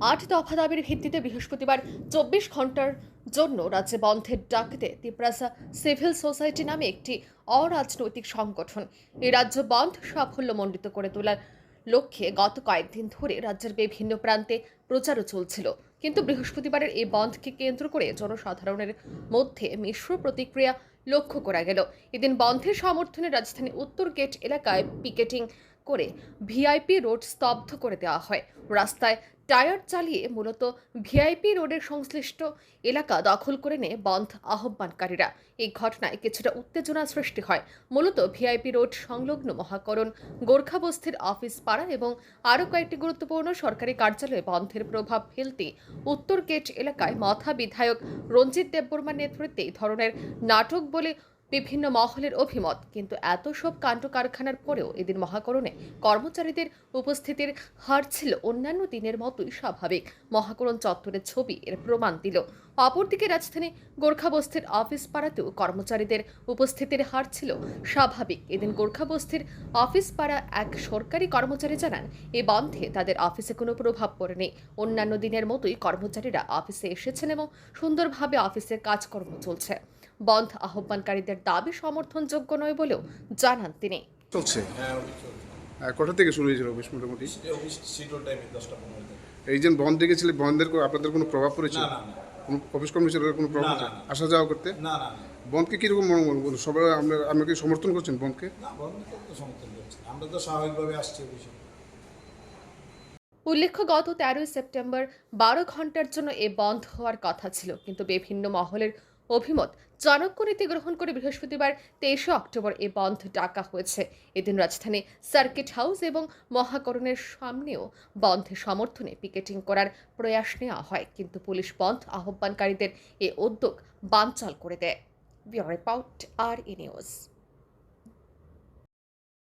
আট দফা দাবির ভিত্তিতে বৃহস্পতিবার চব্বিশ ঘণ্টার জন্য রাজ্যে বন্ধের ডাক দেয় তিপ্রাসা সিভিল সোসাইটি নামে একটি অরাজনৈতিক সংগঠন এই রাজ্য বন্ধ সাফল্যমণ্ডিত করে তোলার লক্ষ্যে গত কয়েকদিন ধরে রাজ্যের বিভিন্ন প্রান্তে প্রচারও চলছিল। কিন্তু বৃহস্পতিবারের এই বন্ধকে কেন্দ্র করে জনসাধারণের মধ্যে মিশ্র প্রতিক্রিয়া লক্ষ্য করা গেল। এদিন বন্ধের সমর্থনে রাজধানী উত্তর গেট এলাকায় পিকেটিং করে ভিআইপি রোড স্তব্ধ করে দেওয়া হয়। রাস্তায় টায়ার চালিয়ে মূলত ভিআইপি রোডের সংশ্লিষ্ট এলাকা দখল করে নেয় বন্ধ আহ্বানকারীরা। এই ঘটনায় কিছুটা উত্তেজনা সৃষ্টি হয়। মূলত ভিআইপি রোড সংলগ্ন মহাকরণ, গোর্খাবস্তির অফিস পাড়া এবং আরও কয়েকটি গুরুত্বপূর্ণ সরকারি কার্যালয়ে বন্ধের প্রভাব ফেলতে উত্তর গেট এলাকায় মথা বিধায়ক রঞ্জিত দেববর্মার নেতৃত্বে ধরনের নাটক বলে বিভিন্ন মহলের অভিমত, কিন্তু এত সব কাণ্ড কারখানার পরেও এদিন মহাকরণে কর্মচারীদের উপস্থিতির হার ছিল অন্যান্য দিনের মতোই স্বাভাবিক। মহাকরণ চত্বরের ছবি এর প্রমাণ দিল। অপরদিকে রাজধানী গোর্খাবস্তির অফিস পাড়াতেও কর্মচারীদের উপস্থিতির হার ছিল স্বাভাবিক। এদিন গোর্খাবস্তির অফিস পাড়া এক সরকারি কর্মচারী জানান, এ বন্ধে তাদের অফিসে কোনো প্রভাব পড়েনি। অন্যান্য দিনের মতোই কর্মচারীরা অফিসে এসেছেন এবং সুন্দরভাবে অফিসের কাজকর্ম চলছে। বন্ধ আহ্বানকারীদের দাবি সমর্থনযোগ্য নয় বলেও জানান তিনি। চলছে। হ্যাঁ আর কটা থেকে শুরু হয়েছিল অফিস মোটামুটি? এই যে বন্ধ দেখেছিলে বন্ধের আপনাদের কোনো প্রভাব পড়েছে না না না। কোনো অফিস কর্মচারীদের কোনো প্রভাব। আসা যাওয়া করতে? না না না। বন্ধকে কীরকম মনে মনে সবাই আমরা আমরা সমর্থন করছেন বন্ধকে? না বন্ধ তো সমর্থন করছে। আমরা তো স্বাভাবিকভাবে আসছি উল্লেখ্য গত তেরোই সেপ্টেম্বর বারো ঘণ্টার জন্য এ বন্ধ হওয়ার কথা ছিল। কিন্তু বিভিন্ন মহলের অভিমত চাণক্য নীতি গ্রহণ করে বৃহস্পতিবার তেইশে অক্টোবর এ বন্ধ ডাকা হয়েছে। এদিন রাজধানী সার্কিট হাউস এবং মহাকরণের সামনেও বন্ধে সমর্থনে পিকেটিং করার প্রয়াস নেওয়া হয়, কিন্তু পুলিশ বন্ধ আহ্বানকারীদের এ উদ্যোগ বানচাল করে দেয়। রিপোর্ট, আর ই নিউজ।